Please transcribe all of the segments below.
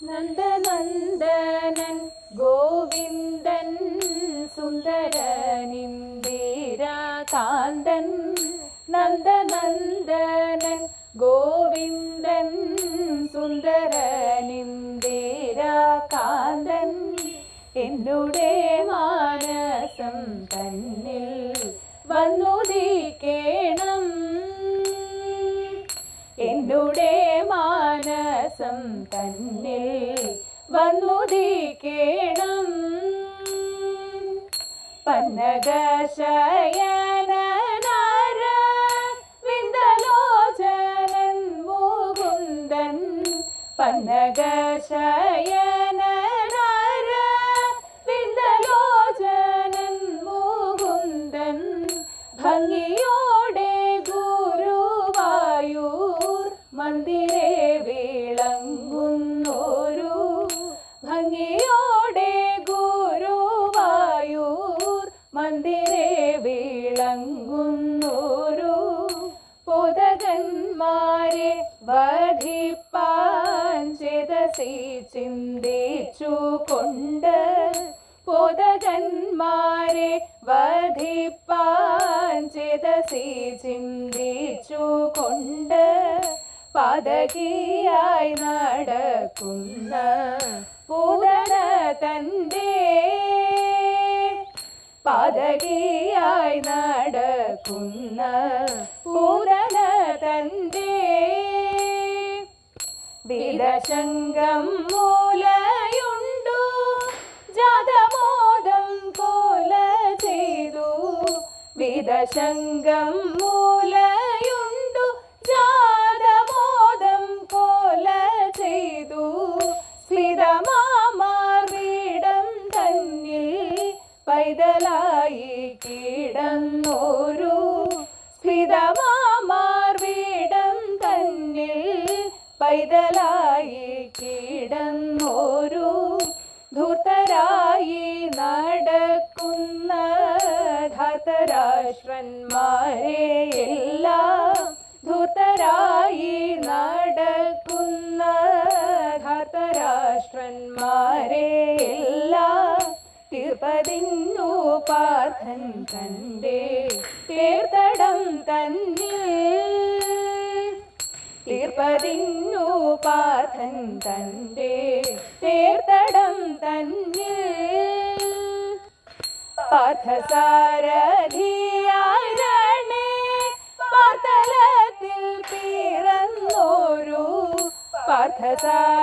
നന്ദനന്ദനൻ ഗോവിന്ദൻ സുന്ദരനിന്ദിരാകാന്തൻ നന്ദനന്ദനൻ ഗോവിന്ദൻ സുന്ദരനിന്ദിരാകാന്തൻ എന്നുടെ മാനസം തന്നിൽ വന്നുദിക്കേണം. എന്നുടെ മാനസം തന്നിൽ വന്നുദിക്കേണം പന്നകശയനാര വിന്ദലോചനൻ മുകുന്ദൻ. പന്നകശയനാര ഭംഗിയോടെ ഗുരുവായൂർ മന്ദിരെ പൊതകന്മാരെ വധിപ്പാൻ ചേതസി ചിന്തിച്ചുകൊണ്ട് പൊതകന്മാരെ വധിപ്പാൻ ചിന്തിച്ചു കൊണ്ട് പതകിയായി നടക്കുന്ന പൂതന തന്റെ പതകിയായി നടക്കുന്ന വിദശങ്കം മൂലയുണ്ടു. ജാതമോദം പോല ചെയ്തു. വിദശംഗം മൂലയുണ്ടു. ജാതമോദം പോല ചെയ്തു. സ്ഫിതമാമാർ വീടം തന്നിൽ പൈതലായി കിടന്നോരു പൈതലായി കിടന്നോരു ധൂർത്തരായി നടക്കുന്ന ധാതരാശ്രന്മാരെ എല്ലാം ധൂർത്തരായി നടക്കുന്ന ധാതരാഷ്ട്രന്മാരെ എല്ലാം തിരുപതിന്നു പാർത്ഥൻ തന്റെ തീർത്ഥടം തന്നിൽ തീർപ്പതിന്നു പാഥൻ തന്റെ തീർത്തടം തന്നിൽ. പാർത്ഥസാരഥിയാരണേ പാർത്തലത്തിൽ പിറന്നോരു പാർത്ഥസാരഥിയാരണേ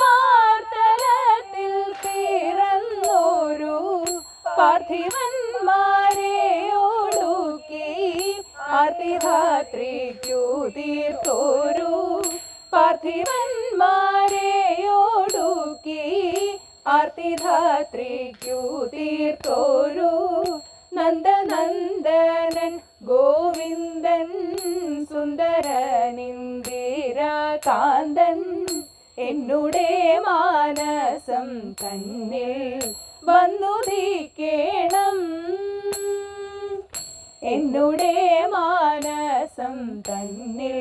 പാർത്തലത്തിൽ പിറന്നോരു പാർത്ഥിവന്മാരെ ആർത്തിധാത്രിക്കു തീർത്തോരു പാർത്ഥിവന്മാരെ ഒടുക്കി ആർത്തിധാത്രിക്കു തീർത്തോരു നന്ദനന്ദനൻ ഗോവിന്ദൻ സുന്ദരനിന്ദിരാകാന്തൻ. എന്നുടെ മാനസം തന്നിൽ വന്നുദിക്കേണം എന്നുടെ മാനസം തന്നിൽ